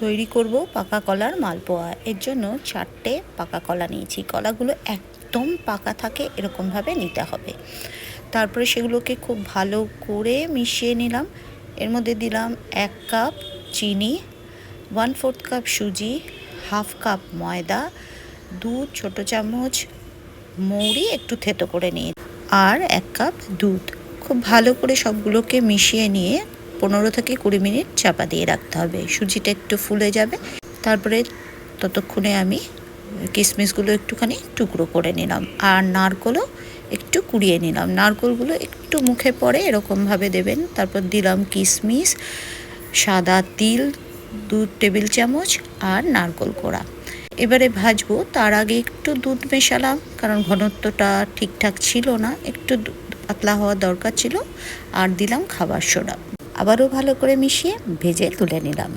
তৈরি করব পাকা কলার মালপোয়া। এর জন্য চারটে পাকা কলা নিয়েছি। কলাগুলো একদম পাকা থাকে, এরকমভাবে নিতে হবে। তারপরে সেগুলোকে খুব ভালো করে মিশিয়ে নিলাম। এর মধ্যে দিলাম এক কাপ চিনি ওয়ান ফোর্থ কাপ সুজি হাফ কাপ ময়দা, দু ছোটো চামচ মৌরি একটু থেতো করে নিয়ে, আর এক কাপ দুধ। খুব ভালো করে সবগুলোকে মিশিয়ে নিয়ে পনেরো থেকে কুড়ি মিনিট চাপা দিয়ে রাখতে হবে। সুজিটা একটু ফুলে যাবে। তারপরে ততক্ষণে আমি কিশমিশগুলো একটুখানি টুকরো করে নিলাম। আর নারকলও একটু কুড়িয়ে নিলাম। নারকলগুলো একটু মুখে পড়ে এরকমভাবে দেবেন। তারপর দিলাম কিশমিশ সাদা তিল, দু টেবিল চামচ আর নারকল কোড়া। এবারে ভাজবো। তার আগে একটু দুধ মেশালাম, কারণ ঘনত্বটা ঠিকঠাক ছিল না। একটু পাতলা হওয়ার দরকার ছিল। আর দিলাম খাবার সোডা। আবারও ভালো করে মিশিয়ে ভেজে তুলে নিলাম।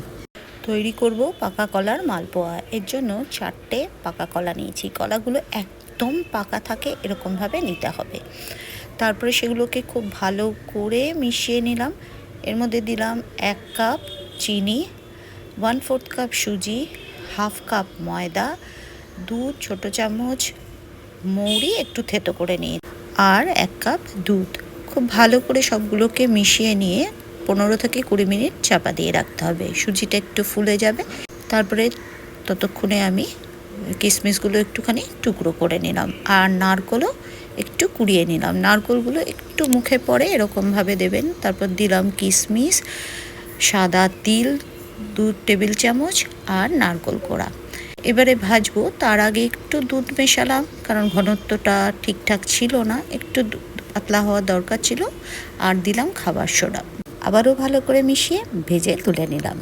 তৈরি করব পাকা কলার মালপোয়া। এর জন্য চারটে পাকা কলা নিয়েছি। কলাগুলো একদম পাকা থাকে, এরকমভাবে নিতে হবে। তারপরে সেগুলোকে খুব ভালো করে মিশিয়ে নিলাম। এর মধ্যে দিলাম এক কাপ চিনি ওয়ান ফোর্থ কাপ সুজি হাফ কাপ ময়দা, দু ছোটো চামচ মৌরি একটু থেতো করে নিয়ে, আর এক কাপ দুধ। খুব ভালো করে সবগুলোকে মিশিয়ে নিয়ে পনেরো থেকে কুড়ি মিনিট চাপা দিয়ে রাখতে হবে। সুজিটা একটু ফুলে যাবে। তারপরে ততক্ষণে আমি কিশমিশগুলো একটুখানি টুকরো করে নিলাম। আর নারকলও একটু কুড়িয়ে নিলাম। নারকলগুলো একটু মুখে পড়ে এরকমভাবে দেবেন। তারপর দিলাম কিশমিশ সাদা তিল, দু টেবিল চামচ আর নারকল কোড়া। এবারে ভাজবো। তার আগে একটু দুধ মেশালাম, কারণ ঘনত্বটা ঠিকঠাক ছিল না। একটু পাতলা হওয়ার দরকার ছিল। আর দিলাম খাবার সোডা। আবারও ভালো করে মিশিয়ে ভেজে তুলে নিলাম।